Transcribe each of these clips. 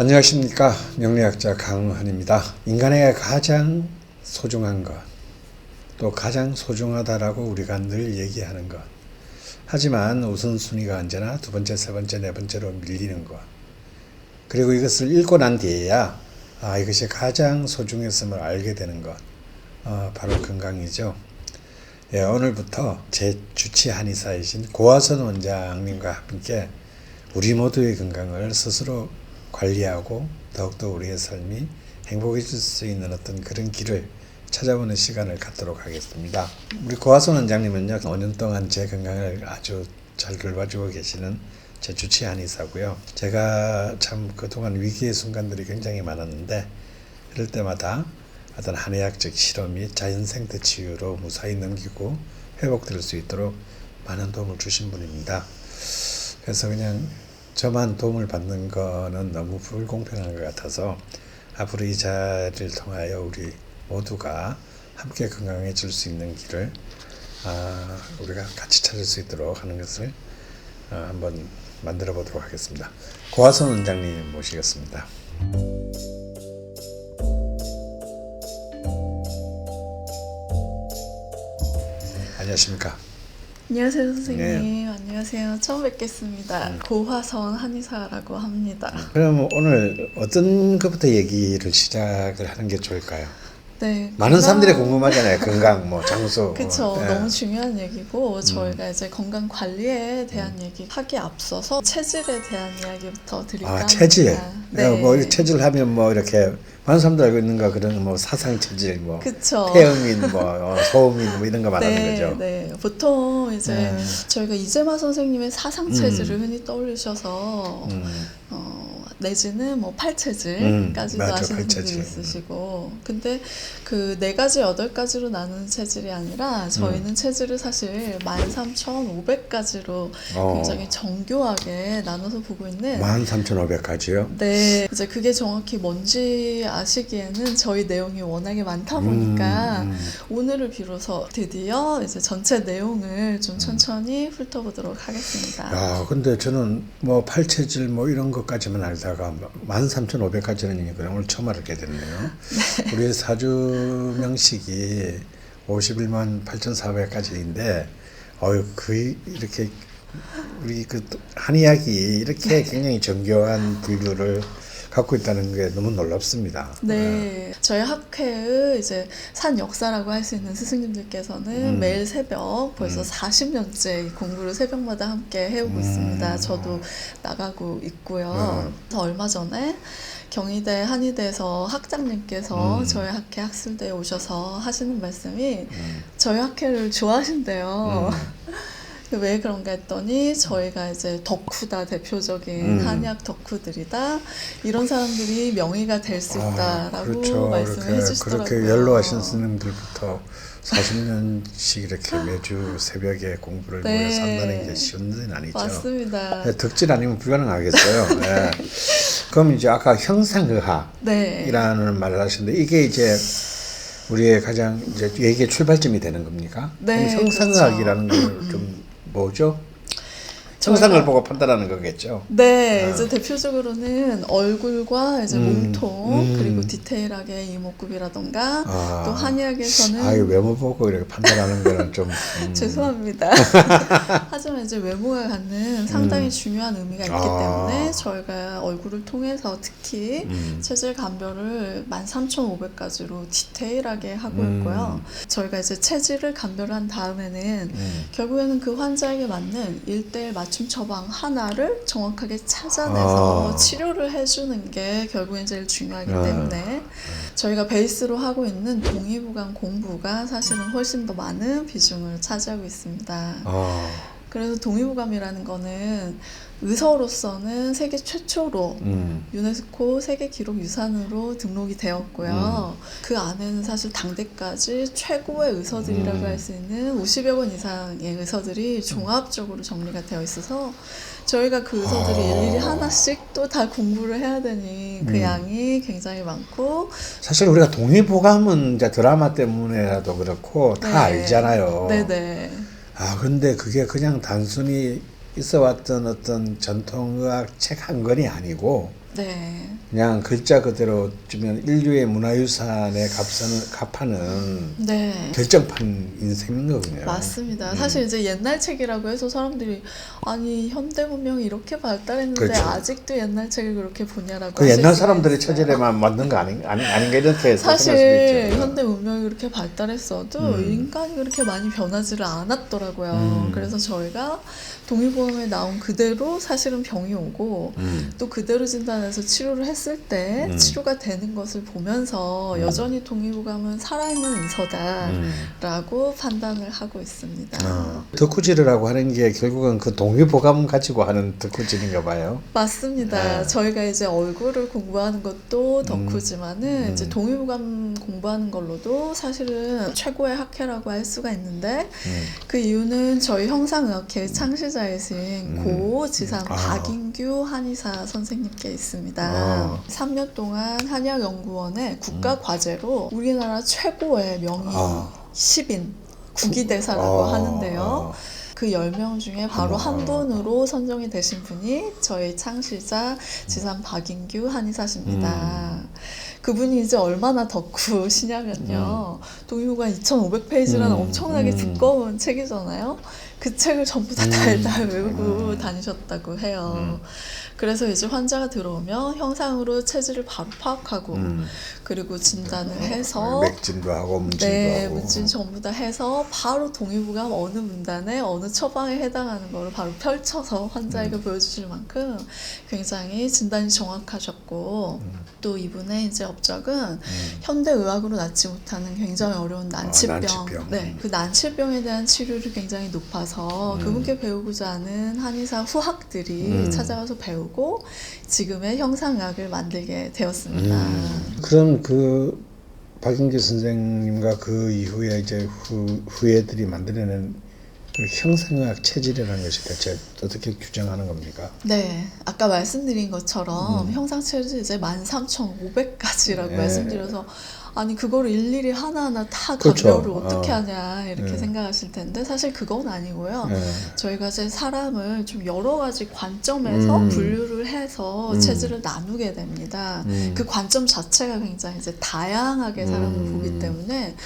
안녕하십니까 명리학자 강한입니다. 인간에게 가장 소중한 것, 또 가장 소중하다라고 우리가 늘 얘기하는 것. 하지만 우선순위가 언제나 두 번째, 세 번째, 네 번째로 밀리는 것. 그리고 이것을 읽고 난 뒤에야 아 이것이 가장 소중했음을 알게 되는 것. 어, 바로 건강이죠. 예, 오늘부터 제 주치 한의사이신 고화선 원장님과 함께 우리 모두의 건강을 스스로 관리하고 더욱더 우리의 삶이 행복해질 수 있는 어떤 그런 길을 찾아보는 시간을 갖도록 하겠습니다. 우리 고화선 원장님은요, 5년 동안 제 건강을 아주 잘 돌봐주고 계시는 제 주치 한의사고요. 제가 참 그동안 위기의 순간들이 굉장히 많았는데, 이럴 때마다 어떤 한의학적 실험이 자연 생태 치유로 무사히 넘기고 회복될 수 있도록 많은 도움을 주신 분입니다. 그래서 그냥 저만 도움을 받는 거는 너무 불공평한 것 같아서 앞으로 이 자리를 통하여 우리 모두가 함께 건강해질 수 있는 길을 아, 우리가 같이 찾을 수 있도록 하는 것을 아, 한번 만들어 보도록 하겠습니다. 고화선 원장님 모시겠습니다. 안녕하십니까? 안녕하세요 선생님. 안녕하세요. 처음 뵙겠습니다. 고화선 한의사라고 합니다. 그럼 오늘 어떤 것부터 얘기를 시작을 하는 게 좋을까요? 네. 많은 사람들이 건강- 궁금하잖아요. 건강, 뭐 장소. 그쵸. 뭐. 예. 너무 중요한 얘기고 저희가 이제 건강 관리에 대한 음. 얘기 하기 앞서서 체질에 대한 이야기부터 드릴까 아 체질. 합니다. 네. 뭐 체질 하면 뭐 이렇게 많은 사람들 알고 있는 거 그런 뭐 사상 체질, 뭐 그쵸. 태음인, 뭐 어, 소음인, 뭐 이런 거 말하는 네, 거죠. 네. 보통 이제 네. 저희가 이재마 선생님의 사상 음. 체질을 흔히 떠올리셔서 음. 어, 내지는 뭐 음, 팔체질까지도 맞아, 아시는 팔체질. 분들이 있으시고 근데 그 네 가지 여덟 가지로 나누는 체질이 아니라 저희는 체질을 사실 13,500가지로 어. 굉장히 정교하게 나눠서 보고 있는 13,500가지요. 네, 이제 그게 정확히 뭔지 아시기에는 저희 내용이 워낙에 많다 보니까 음, 음. 오늘을 비로소 드디어 이제 전체 내용을 음. 좀 천천히 훑어보도록 하겠습니다. 야, 근데 저는 뭐 팔체질 뭐 이런 것까지만 알다 가 13,500까지는 그냥 오늘 처음 알게 됐네요. 우리 사주 명식이 51만 8,400까지인데 어유 그 이렇게 우리 그 한의학이 이렇게 굉장히 정교한 분류를 갖고 있다는 게 너무 놀랍습니다. 네, 저희 학회의 이제 산 역사라고 할 수 있는 스승님들께서는 음. 매일 새벽 벌써 음. 40년째 이 공부를 새벽마다 함께 해오고 음. 있습니다. 저도 나가고 있고요. 음. 얼마 전에 경희대 한의대에서 학장님께서 음. 저희 학회 학술대에 오셔서 하시는 말씀이 음. 저희 학회를 좋아하신대요. 음. 왜 그런가 했더니 저희가 이제 덕후다 대표적인 음. 한의학 덕후들이다 이런 사람들이 명의가 될 수 있다라고 아, 그렇죠. 말씀을 그렇게, 해주시더라고요. 그렇게 연로하신 스님들부터 40년씩 이렇게 매주 새벽에 공부를 네. 모여서 한다는 게 쉬운 일은 아니죠. 맞습니다. 네, 덕질 아니면 불가능하겠어요. 네. 그럼 이제 아까 형상의학이라는 네. 말을 하셨는데 이게 이제 우리의 가장 이제 얘기의 출발점이 되는 겁니까? 네, 형상의학이라는 건좀 뭐죠? 형 상을 저희가- 보고 판단하는 거겠죠. 네, 아. 이제 대표적으로는 얼굴과 이제 음, 몸통 음. 그리고 디테일하게 이목구비라던가 아. 또 한의학에서는 아, 이 외모 보고 이렇게 판단하는 거는 좀 음. 죄송합니다. 하지만 이제 외모가 갖는 상당히 음. 중요한 의미가 있기 아. 때문에 저희가 얼굴을 통해서 특히 음. 체질 감별을 13,500가지로 디테일하게 하고 음. 있고요. 저희가 이제 체질을 감별한 다음에는 음. 결국에는 그 환자에게 맞는 일대일 맞춤 처방 하나를 정확하게 찾아내서 아. 치료를 해주는 게 결국엔 제일 중요하기 아. 때문에 저희가 베이스로 하고 있는 동의보감 공부가 사실은 훨씬 더 많은 비중을 차지하고 있습니다. 아, 그래서 동의보감이라는 거는 의서로서는 세계 최초로 음. 유네스코 세계 기록 유산으로 등록이 되었고요. 음. 그 안에는 사실 당대까지 최고의 의서들이라고 음. 할수 있는 50여 권 이상의 의서들이 종합적으로 정리가 되어 있어서 저희가 그 의서들이 아. 일일이 하나씩 또 다 공부를 해야 되니 그 음. 양이 굉장히 많고 사실 우리가 동의보감은 이제 드라마 때문에라도 그렇고 다 네. 알잖아요. 네네 아, 근데 그게 그냥 단순히 있어 왔던 어떤 전통의학 책 한 권이 아니고 네. 그냥 글자 그대로 주면 인류의 문화유산의 값은 값하는 네. 결정판 셈인 거군요. 맞습니다. 음. 사실 이제 옛날 책이라고 해서 사람들이 아니 현대 문명이 이렇게 발달했는데 그렇죠. 아직도 옛날 책을 그렇게 보냐라고 그 옛날 사람들의. 체질에만 맞는 거 아닌 아니, 아닌가 이렇게 사실. 현대 문명이 그렇게 발달했어도 음. 인간이 그렇게 많이 변하지를 않았더라고요. 음. 그래서 저희가 동의보험에 나온 그대로 사실은 병이 오고 음. 또 그대로 진단 해서 치료를 했을 때 음. 치료가 되는 것을 보면서 음. 여전히 동의보감은 살아있는 의서다라고 음. 판단을 하고 있습니다. 어. 덕후질이라고 하는 게 결국은 그 동의보감 가지고 하는 덕후질인가 봐요. 맞습니다. 네. 저희가 이제 얼굴을 공부하는 것도 덕후지만은 음. 이제 동의보감 공부하는 걸로도 사실은 최고의 학회라고 할 수가 있는데 음. 그 이유는 저희 형상의학회 창시자이신 음. 고 지산 아. 박인규 한의사 선생님께 있습니다. 아. 3년 동안 한의학연구원의 국가 과제로 우리나라 최고의 명의 음. 아. 10인 국위대사라고 아. 하는데요. 그 10명 중에 바로 아. 한 분으로 선정이 되신 분이 저희 창시자 지산 박인규 한의사십니다. 음. 그분이 이제 얼마나 덕후시냐면요. 동의보가 2,500페이지라는 음. 엄청나게 음. 두꺼운 책이잖아요. 그 책을 전부 다 음. 달달 외우고 음. 다니셨다고 해요. 음. 그래서 이제 환자가 들어오면 형상으로 체질을 바로 파악하고 음. 그리고 진단을 해서 맥진도 하고 문진도 네, 하고. 문진 전부 다 해서 바로 동의보감 어느 문단에 어느 처방에 해당하는 거를 바로 펼쳐서 환자에게 음. 보여주실 만큼 굉장히 진단이 정확하셨고 음. 또 이분의 이제 업적은 음. 현대 의학으로 낫지 못하는 굉장히 어려운 난치병, 아, 난치병. 네, 그 난치병에 대한 치료를 굉장히 높아서 음. 그분께 배우고자 하는 한의사 후학들이 음. 찾아와서 배우고 지금의 형상의학을 만들게 되었습니다. 음. 그럼 그 박인규 선생님과 그 이후에 이제 후, 후예들이 만들어낸 그 형상의학 체질이라는 것이 대체 어떻게 규정하는 겁니까? 네, 아까 말씀드린 것처럼 음. 형상체를 이제 13,500가지라고 네. 말씀드려서 아니 그거를 일일이 하나하나 다 그렇죠. 감별을 어떻게 어. 하냐 이렇게 네. 생각하실 텐데 사실 그건 아니고요. 예. 저희가 이제 사람을 좀 여러 가지 관점에서 음. 분류를 해서 음. 체질을 나누게 됩니다. 음. 그 관점 자체가 굉장히 이제 다양하게 사람을 음. 보기 때문에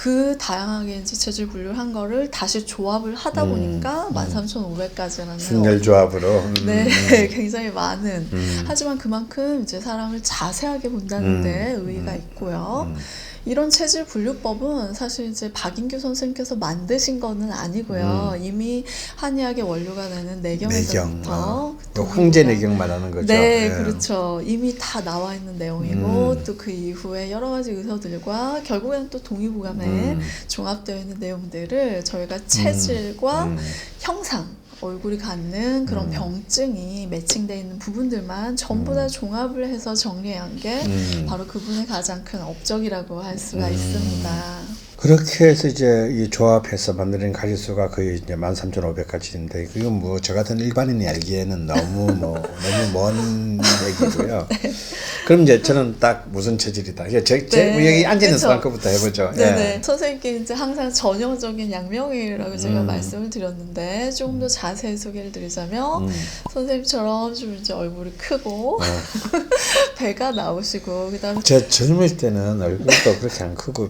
그 다양하게 이제 체질 분류를 한 거를 다시 조합을 하다 음. 보니까 음. 13,500까지라는 순열 조합으로. 음. 네, 굉장히 많은. 음. 하지만 그만큼 이제 사람을 자세하게 본다는 음. 데 의의가 음. 있고요. 음. 이런 체질 분류법은 사실 이제 박인규 선생님께서 만드신 거는 아니고요. 이미 한의학의 원료가 되는 음. 내경. 내경에서부터 어. 그 황제 내경 말하는 거죠. 네, 예. 그렇죠. 이미 다 나와 있는 내용이고 음. 또그 이후에 여러 가지 의서들과 결국에는 또 동의보감에 음. 종합되어 있는 내용들을 저희가 체질과 음. 형상 얼굴이 갖는 그런 음. 병증이 매칭되어 있는 부분들만 전부 다 종합을 해서 정리한 게 음. 바로 그분의 가장 큰 업적이라고 할 수가 음. 있습니다. 그렇게 해서 이제 이 조합해서 만드는 가지수가 거의 이제 13,500가지인데 그건 뭐 저 같은 일반인이 알기에는 너무 뭐 너무 먼 얘기고요. 그럼 이제 저는 딱 무슨 체질이다. 제, 제 네, 여기 앉아 있는 그쵸. 사람 거부터 해보죠. 네네. 예. 선생님께 이제 항상 전형적인 양명이라고 제가 음. 말씀을 드렸는데 조금 더 자세히 소개를 드리자면 음. 선생님처럼 좀 이제 얼굴이 크고 어. 배가 나오시고 그 다음에 제 젊을 때는 얼굴도 그렇게 안 크고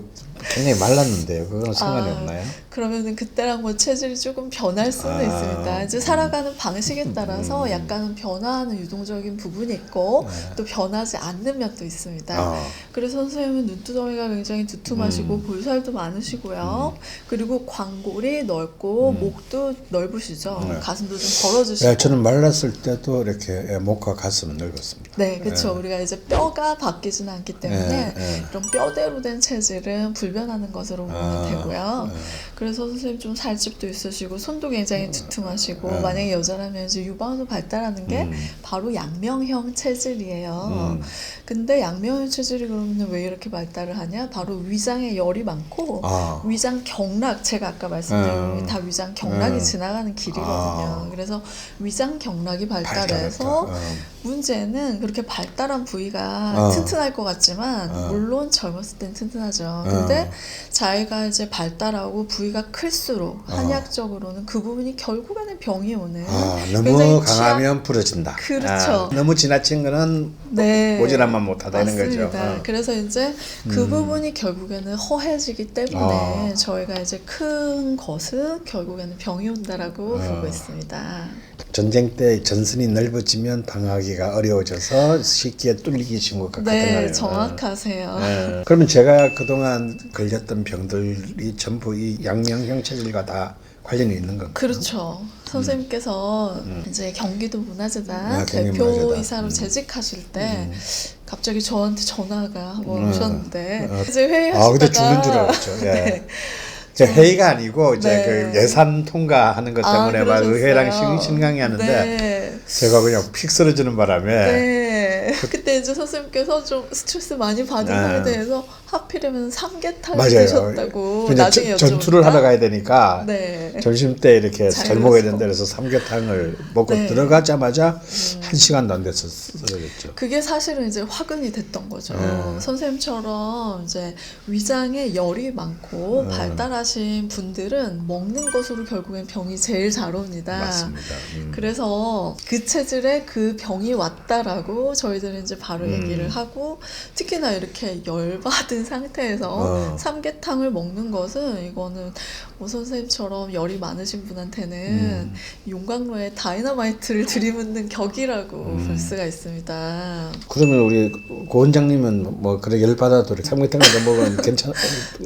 굉장히 말랐는데요. 그건 상관이 아, 없나요? 그러면은 그때랑 뭐 체질이 조금 변할 수는 아, 있습니다. 이제 살아가는 방식에 따라서 음. 약간은 변화하는 유동적인 부분이 있고 네. 또 변하지 않는 면도 있습니다. 어. 그래서 선생님은 눈두덩이가 굉장히 두툼하시고 음. 볼살도 많으시고요. 그리고 광골이 넓고 음. 목도 넓으시죠. 네. 가슴도 좀 벌어주시고. 예, 저는 말랐을 때도 이렇게 예, 목과 가슴은 넓었습니다. 네, 그렇죠. 예. 우리가 이제 뼈가 바뀌지는 않기 때문에 예, 예. 그런 뼈대로 된 체질은 불변하는 것으로 보면 아, 되고요. 예. 그래서 선생님 좀 살집도 있으시고 손도 굉장히 두툼하시고 음. 만약에 여자라면 이제 유방으로 발달하는 게 음. 바로 양명형 체질이에요. 음. 근데 양명형 체질이 그러면 왜 이렇게 발달을 하냐? 바로 위장에 열이 많고 아. 위장 경락 제가 아까 말씀드린 음. 게다 위장 경락이 음. 지나가는 길이거든요. 아. 그래서 위장 경락이 발달해서 발달했다. 어. 문제는 그렇게 발달한 부위가 어. 튼튼할 것 같지만 어. 물론 젊었을 땐 튼튼하죠. 어. 근데 자기가 이제 발달하고 부위가 클수록 어. 한의학적으로는 그 부분이 결국에는 병이 오는. 굉장히 너무 취약- 강하면 부러진다. 그렇죠. 아, 너무 지나친 거는 네. 모질함만 못하다 이런 거죠. 어. 그래서 이제 그 부분이 결국에는 허해지기 때문에 아. 저희가 이제 큰 것은 결국에는 병이 온다라고 아. 보고 있습니다. 전쟁 때 전선이 넓어지면 방 어하기가 어려워져서 쉽게 뚫리기 쉬운 것 같거든요. 네, 정확하세요. 네. 그러면 제가 그동안 걸렸던 병들이 전부 이 양명형 체질과 다 관련이 있는 건가요? 그렇죠. 선생님께서 이제 경기도 문화재단 음. 아, 대표이사로. 음. 재직하실 때 갑자기 저한테 전화가 한번 음. 오셨는데 어. 이제 회의하시다가 아, 근데 죽는 줄 알았죠. 예. 네. 제 회의가 아니고 이제 네. 그 예산 통과하는 것 때문에 막 그러셨어요. 의회랑 신- 신강이 하는데 네. 제가 그냥 픽 쓰러지는 바람에 네. 그때 이제 선생님께서 좀 스트레스 많이 받은 네. 상에 대해서 하필이면 삼계탕을 맞아요. 드셨다고 나중에 전- 전투를 하러 가야 되니까 네. 점심 때 이렇게 잘잘 먹어야. 된다 그래서 삼계탕을 먹고 네. 들어가자마자 한 시간도 안 돼서 쓰러졌죠. 그게 사실은 이제 화근이 됐던 거죠. 네. 선생님처럼 이제 위장에 열이 많고 네. 발달하신 분들은 먹는 것으로 결국엔 병이 제일 잘 옵니다. 맞습니다. 음. 그래서 그 체질에 그 병이 왔다라고 저희 들은 이제 바로 음. 얘기를 하고 특히나 이렇게 열받은 상태에서 어. 삼계탕을 먹는 것은 이거는 오 선생님처럼 열이 많으신 분한테는 음. 용광로에 다이너마이트를 들이붓는 격이라고 음. 볼 수가 있습니다. 그러면 우리 고 원장님은 뭐 그래 열 받아도 삼계탕을 좀 먹으면 괜찮?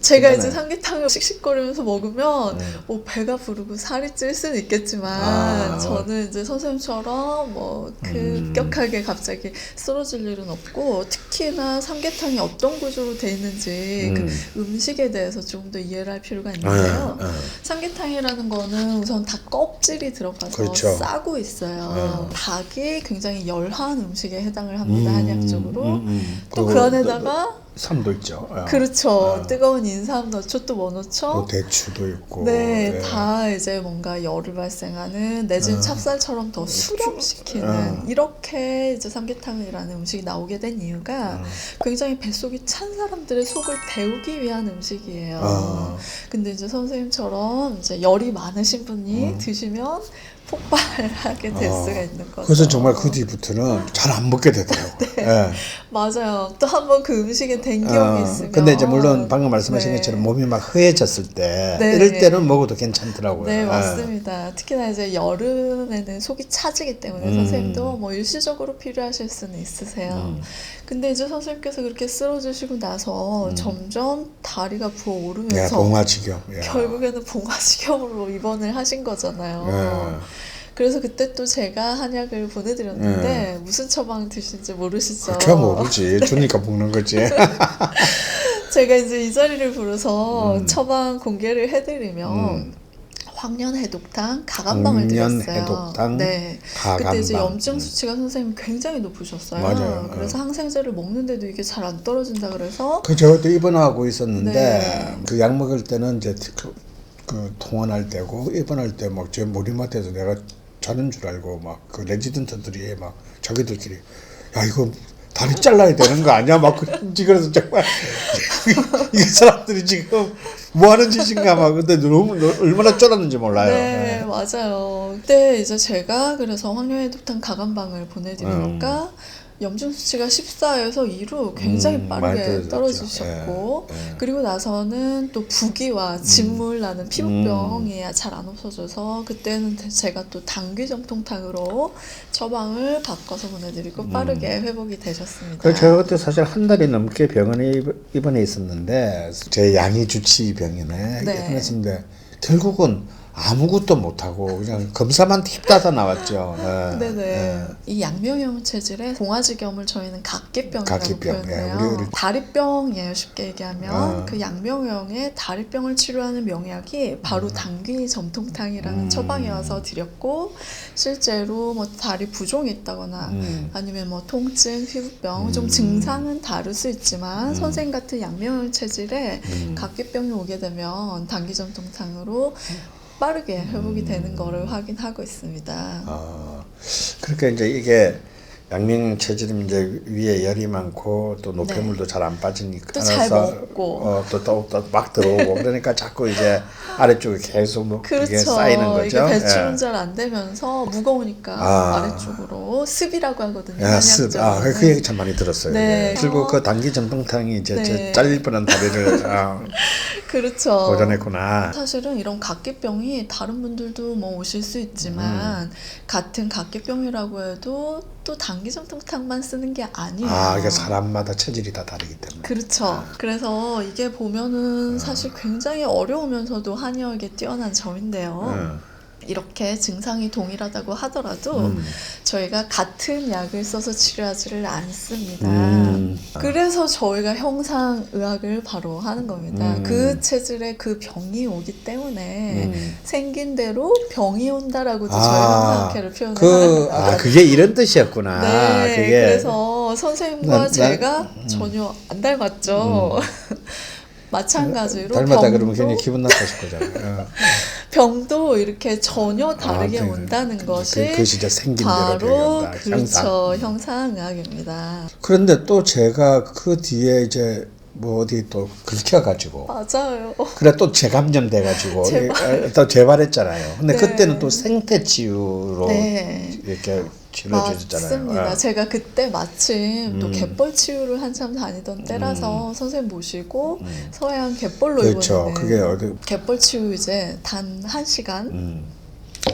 제가 괜찮아요? 이제 삼계탕을 씩씩거리면서 먹으면 네. 뭐 배가 부르고 살이 찔 수는 있겠지만 아. 저는 이제 선생님처럼 뭐 급격하게 갑자기 쓰러질 일은 없고 특히나 삼계탕이 어떤 구조로 돼 있는지 음. 그 음식에 대해서 조금 더 이해를 할 필요가 있는데요. 아, 아. 삼계탕이라는 거는 우선 닭 껍질이 들어가서 그렇죠. 싸고 있어요. 네. 닭이 굉장히 열한 음식에 해당을 합니다. 음, 한약적으로. 음, 음. 또그 그리고 안에다가 있죠. 아. 그렇죠. 아. 뜨거운 인삼 넣죠. 또 뭐 넣죠? 또 대추도 있고. 네, 예. 다 이제 뭔가 열을 발생하는 내지는 어. 찹쌀처럼 더 수렴시키는 어. 이렇게 이제 삼계탕이라는 음식이 나오게 된 이유가 어. 굉장히 뱃속이 찬 사람들의 속을 데우기 위한 음식이에요. 어. 근데 이제 선생님처럼 이제 열이 많으신 분이 음. 드시면 폭발하게 될 어. 수가 있는 거죠. 그래서 정말 그 뒤부터는 잘 안 먹게 되더라고요. 예. 맞아요. 또 한 번 그 음식에 된 기억이 어, 있으면. 근데 이제 물론 방금 말씀하신 네. 것처럼 몸이 막 허해졌을 때 네. 이럴 때는 먹어도 괜찮더라고요. 네, 예. 맞습니다. 특히나 이제 여름에는 속이 차지기 때문에 음. 선생님도 뭐 일시적으로 필요하실 수는 있으세요. 음. 근데 이제 선생님께서 그렇게 쓰러지시고 나서 음. 점점 다리가 예, 부어오르면서 봉화지경. 예. 결국에는 봉화지경으로 입원을 하신 거잖아요. 예. 그래서 그때 또 제가 한약을 보내드렸는데 무슨 처방 드신지 모르시죠? 네. 그렇게 모르지. 주니까 먹는 거지. 제가 이제 이 자리를 부르서 음. 처방 공개를 해드리면 음. 황련해독탕 가감방을 황련 드렸어요. 해독탕, 네. 가감방. 그때 이제 염증 음. 수치가 선생님 굉장히 높으셨어요. 맞아요. 그래서 항생제를 먹는데도 이게 잘 안 떨어진다 그래서 그 저도 입원하고 있었는데 네. 그약 먹을 때는 이제 그, 그 통원할 때고 입원할 때막제 머리맡에서 내가 자는 줄 알고 막 그 레지던트들이 막 자기들끼리 야 이거 다리 잘라야 되는 거 아니야 막 그래서 정말 이 사람들이 지금 뭐 하는 짓인가 막 근데 너무 얼마나 쫄았는지 몰라요. 네, 네. 맞아요. 그때 이제 제가 그래서 황련해독탕 가감방을 보내드리니까 염증 수치가 14에서 2로 굉장히 음, 빠르게. 떨어지셨고 예, 예. 그리고 나서는 또 부기와 진물 나는 음. 피부병이 잘안 없어져서 그때는 제가 또 당귀 정통탕으로 처방을 바꿔서 보내드리고 빠르게 회복이 되셨습니다. 음. 그래서 제가 그때 사실 한 달이 넘게 병원에 입- 입원해 있었는데 제 양이 주치 병원에 네. 입원했었는데 결국은 아무것도 못하고 그냥 검사만 팁다다 나왔죠. 예. 네네. 예. 이 양명형 체질에 봉화지겸을 저희는 각기병이라고 각기병, 예, 표현해요. 우리- 우리- 다리병이에요. 쉽게 얘기하면 아. 그 양명형의 다리병을 치료하는 명약이 바로 당귀 점통탕이라는 음. 처방이어서 드렸고 실제로 뭐 다리 부종이 있다거나 음. 아니면 뭐 통증, 피부병 좀 음. 증상은 다를 수 있지만 음. 선생 같은 양명형 체질에 음. 각기병이 오게 되면 당귀 점통탕으로 빠르게 회복이 되는 거를 확인하고 있습니다. 아, 그러니까 이제 이게 양면 체질이면 이제 위에 열이 많고 또 노폐물도 잘안 빠지니까 네. 또잘 먹고. 어, 또또막 들어오고 그러니까 자꾸 이제 아래쪽에 계속 뭐 이게 그렇죠. 쌓이는 거죠. 이게 배출은 예. 잘안 되면서 무거우니까 아. 아. 래쪽으로 습이라고 하거든요. 야, 습. 아. 그 얘기 참 많이 들었어요. 네. 예. 그리고 그 단기 전통탕이 이제 네. 제 잘릴 뻔한 다리를 아, 그렇죠. 고전했구나. 사실은 이런 각기병이 다른 분들도 뭐 오실 수 있지만 음. 같은 각기병이라고 해도 또 단기전통탕만 쓰는 게 아니에요. 아, 이게 사람마다 체질이 다 다르기 때문에. 그렇죠. 그래서 이게 아. 보면은 사실 굉장히 어려우면서도 한의학에 뛰어난 점인데요. 음. 이렇게 증상이 동일하다고 하더라도 음. 저희가 같은 약을 써서 치료하지를 않습니다. 음. 그래서 저희가 형상 의학을 바로 하는 겁니다. 음. 그 체질에 그 병이 오기 때문에 음. 생긴 대로 병이 온다라고도 아, 저희 형상학회를 표현을 그, 아, 하거든요. 그게 이런 뜻이었구나. 네, 그게. 그래서 선생님과 난- 난- 제가 전혀 안 닮았죠. 마찬가지로 닮았다 그러면 괜히 기분 나빠질 거잖아요. 어. 병도 이렇게 전혀 다르게 아, 그- 온다는 그- 것이 그 진짜 생긴 바로. 그렇죠 형상의학입니다. 그런데 또 제가 그 뒤에 이제 뭐 어디 또 긁혀가지고 맞아요. 그래 또 재감염 돼가지고 재발. 예, 또 재발했잖아요. 근데 네. 그때는 또 생태 치유로 네. 이렇게 치료해주잖아요. 맞습니다. 어. 제가 그때 마침 또 음. 갯벌 치유를 한참 다니던 때라서 선생님 모시고 음. 서해안 갯벌로 그렇죠. 그게 어디 갯벌 치유 이제 단 한 시간 음.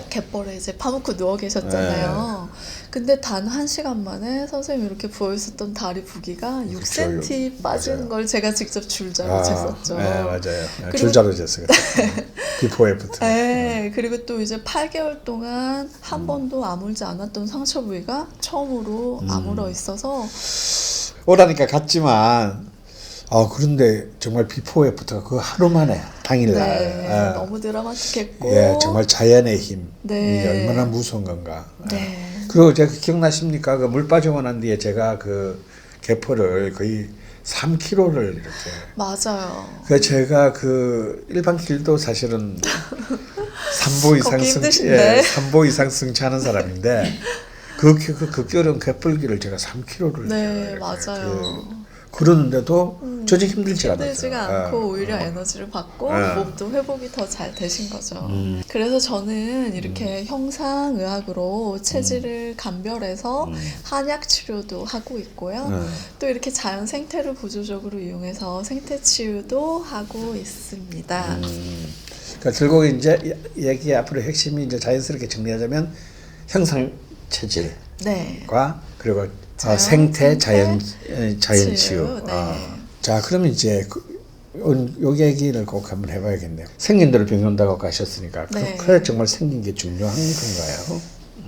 갯벌에 이제 파묻고 누워 계셨잖아요. 네. 근데 단 한 시간 만에 선생님 이렇게 부어 있었던 다리 부기가 그쵸, 6cm 빠지는 맞아요. 걸 제가 직접 줄자로 아, 쟀었죠. 네, 맞아요. 네, 그리고- 줄자로 쟀어요. 비포 애프터. 네, 그리고 또 이제 8개월 동안 음. 한 번도 아물지 않았던 상처 부위가 처음으로 음. 아물어 있어서 오라니까 갔지만 아 그런데 정말 비포 애프터가 그 하루 만에 당일날 네, 아, 너무 드라마틱했고 예 정말 자연의 힘이 네. 얼마나 무서운 건가. 네. 그리고 제가 기억나십니까? 그 물 빠지고 난 뒤에 제가 그 개포를 거의 3km를 이렇게. 맞아요. 그 제가 그 일반 길도 사실은 3보 이상 승. 예, 3보 이상 승차하는 사람인데 그, 그, 그 급결은 갯벌길을 제가 3km를 네, 맞아요. 그 러는데도 음, 전혀 힘들지 않았어요. 힘들지가 않고 예. 오히려 어. 에너지를 받고 네. 몸도 회복이 더 잘 되신 거죠. 음. 그래서 저는 이렇게 형상의학으로 체질을 감별해서 음. 한약 치료도 하고 있고요. 음. 또 이렇게 자연 생태를 보조적으로 이용해서 생태 치유도 하고 있습니다. 음. 그러니까 결국 이제 이- 얘기 앞으로 핵심이 이제 자연스럽게 정리하자면 형상 체질과 네. 그리고 어, 자연, 생태 생태, 자연 에, 자연 치유. 네. 어. 자 그러면 이제 그, 요 얘기를 꼭 한번 해봐야겠네요. 생긴 대로 병이 온다고 가셨으니까 그- 네. 그래 정말 생긴 게 중요한 건가요?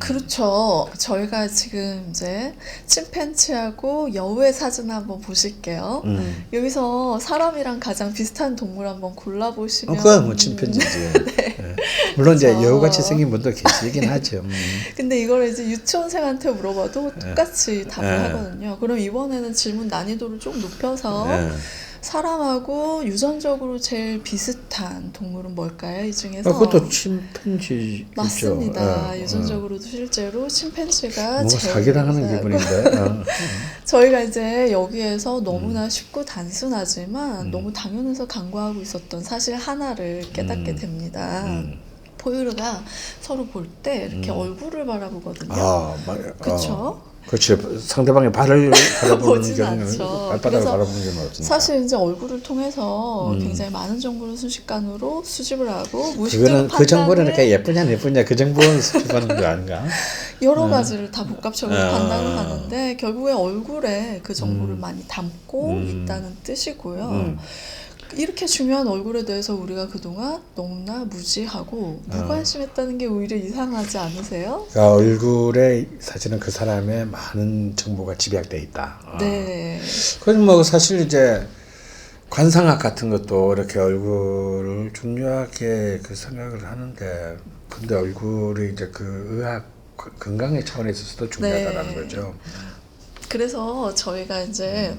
그렇죠. 저희가 지금 이제 침팬치하고 여우의 사진 한번 보실게요. 음. 여기서 사람이랑 가장 비슷한 동물 한번 골라보시면 어, 그건 뭐 침팬지지. 예. 물론 이제 그렇죠. 여우같이 생긴 분도 계시긴 하죠. 음. 근데 이걸 이제 유치원생한테 물어봐도 똑같이 답을 네. 하거든요. 그럼 이번에는 질문 난이도를 좀 높여서 예. 사람하고 유전적으로 제일 비슷한 동물은 뭘까요? 이 중에서 아, 그것도 침팬지 맞습니다. 예. 유전적으로도 실제로 침팬지가 뭐 제일 사기당하는 비슷하고 기분인데. 어. 저희가 이제 여기에서 음. 너무나 쉽고 단순하지만 너무 당연해서 간과하고 있었던 사실 하나를 깨닫게 음. 됩니다. 음. 포유류가 서로 볼 때 이렇게 음. 얼굴을 바라보거든요. 아? 어. 그렇죠. 상대방의 발을 바라보는 보진 경우는 않죠. 발바닥을 그래서 바라보는 경우는 없으니까. 사실 이제 얼굴을 통해서 음. 굉장히 많은 정보를 순식간으로 수집을 하고 그거는 그 정보는 판단을 그러니까 예쁘냐 안 예쁘냐 그 정보는 수집하는 거 아닌가? 여러 가지를 다 복합적으로 아. 판단을 하는데 결국에 얼굴에 그 정보를 음. 많이 담고 음. 있다는 뜻이고요. 음. 이렇게 중요한 얼굴에 대해서 우리가 그동안 너무나 무지하고 아. 무관심했다는 게 오히려 이상하지 않으세요? 그러니까 얼굴에 사실은 그 사람의 많은 정보가 집약돼 있다. 어. 네. 그건 뭐 사실 이제 관상학 같은 것도 이렇게 얼굴을 중요하게 그 생각을 하는데 근데 얼굴이 이제 그 의학 그 건강의 차원에 있어서도 중요하다라는 네. 거죠. 그래서 저희가 이제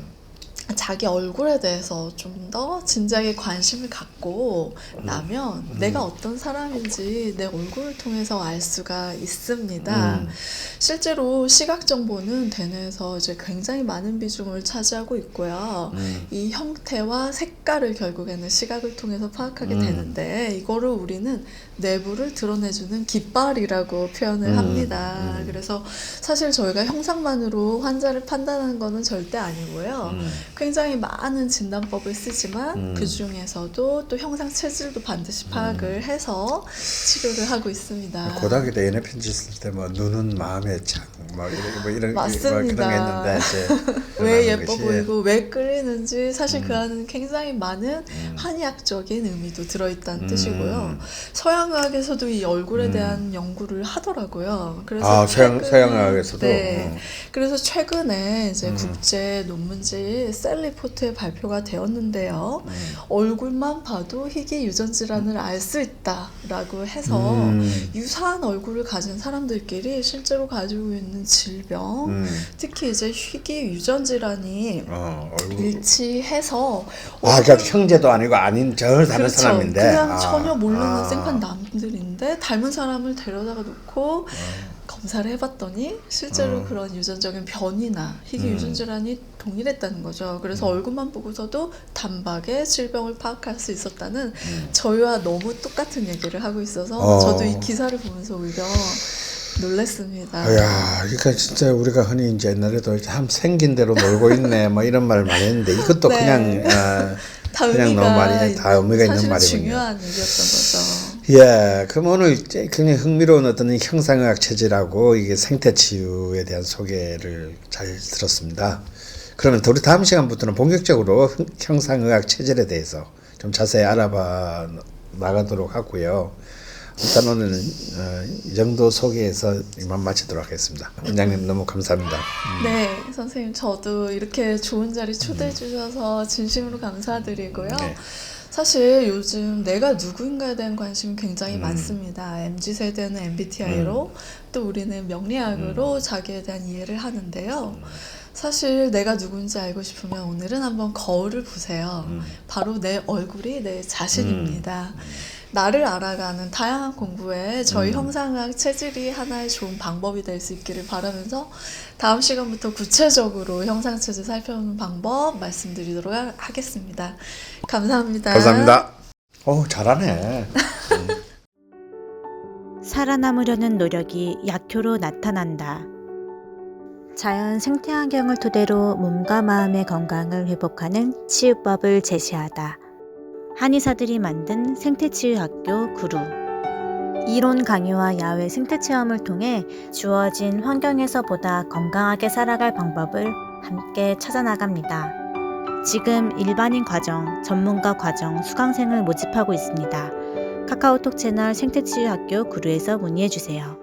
자기 얼굴에 대해서 좀 더 진지하게 관심을 갖고 나면 내가 어떤 사람인지 내 얼굴을 통해서 알 수가 있습니다. 음. 실제로 시각 정보는 대뇌에서 이제 굉장히 많은 비중을 차지하고 있고요. 음. 이 형태와 색깔을 결국에는 시각을 통해서 파악하게 음. 되는데 이거를 우리는 내부를 드러내주는 깃발이라고 표현을 음, 합니다. 음. 그래서 사실 저희가 형상만으로 환자를 판단하는 거는 절대 아니고요. 음. 굉장히 많은 진단법을 쓰지만 음. 그 중에서도 또 형상 체질도 반드시 파악을 해서 치료를 하고 있습니다. 고등학교 때 연애 편지 쓸 때 뭐 눈은 마음의 창 뭐 이런 뭐 이런 맞습니다. 뭐 그런 게 있는데 왜 예뻐 것이 보이고 왜 끌리는지 사실 음. 그 안에는 굉장히 많은 음. 한의학적인 의미도 들어있다는 음. 뜻이고요. 서양 의학에서도 이 얼굴에 음. 대한 연구를 하더라고요. 그래서 아 서양 최근- 서양학에서도 네. 음. 그래서 최근에 이제 음. 국제 논문지 셀 리포트에 발표가 되었는데요. 음. 얼굴만 봐도 희귀 유전 질환을 알 수 있다라고 해서 음. 유사한 얼굴을 가진 사람들끼리 실제로 가지고 있는 질병, 음. 특히 이제 희귀 유전 질환이 어, 얼굴 일치해서 아 그러니까 형제도 아니고 아닌 저 다른 그렇죠. 사람인데 그냥 아, 전혀 모르는 아. 생판 남들인데 닮은 사람을 데려다가 놓고 검사를 해봤더니 실제로 어. 그런 유전적인 변이나 희귀 음. 유전 질환이 동일했다는 거죠. 그래서 얼굴만 보고서도 단박에 질병을 파악할 수 있었다는 음. 저희와 너무 똑같은 얘기를 하고 있어서 어. 저도 이 기사를 보면서 오히려 놀랐습니다. 야, 그러니까 진짜 우리가 흔히 이제 옛날에도 참 생긴 대로 놀고 있네, 뭐 이런 말을 많이 했는데 이것도 네. 그냥 어, 다 그냥 너무 많이 다 의미가 있는 말이군요. 중요한 얘기였던 거죠. 예, 그럼 오늘 굉장히 흥미로운 어떤 형상의학 체질하고 이게 생태 치유에 대한 소개를 잘 들었습니다. 그러면 우리 다음 시간부터는 본격적으로 흥- 형상의학 체질에 대해서 좀 자세히 알아봐 나가도록 하고요. 일단 오늘은 어, 이 정도 소개해서 이만 마치도록 하겠습니다. 원장님 너무 감사합니다. 네, 선생님 저도 이렇게 좋은 자리 초대해 주셔서 진심으로 감사드리고요. 네. 사실 요즘 내가 누구인가에 대한 관심이 굉장히 음. 많습니다. MZ 세대는 MBTI로 또 우리는 명리학으로 자기에 대한 이해를 하는데요. 사실 내가 누군지 알고 싶으면 오늘은 한번 거울을 보세요. 음. 바로 내 얼굴이 내 자신입니다. 나를 알아가는 다양한 공부에 저희 음. 형상학 체질이 하나의 좋은 방법이 될 수 있기를 바라면서 다음 시간부터 구체적으로 형상 체질 살펴보는 방법 말씀드리도록 하- 하겠습니다. 감사합니다. 감사합니다. 오 잘하네. 살아남으려는 노력이 약효로 나타난다. 자연 생태 환경을 토대로 몸과 마음의 건강을 회복하는 치유법을 제시하다. 한의사들이 만든 생태치유학교 구루. 이론 강의와 야외 생태 체험을 통해 주어진 환경에서 보다 건강하게 살아갈 방법을 함께 찾아나갑니다. 지금 일반인 과정, 전문가 과정, 수강생을 모집하고 있습니다. 카카오톡 채널 생태치유학교 구루에서 문의해 주세요.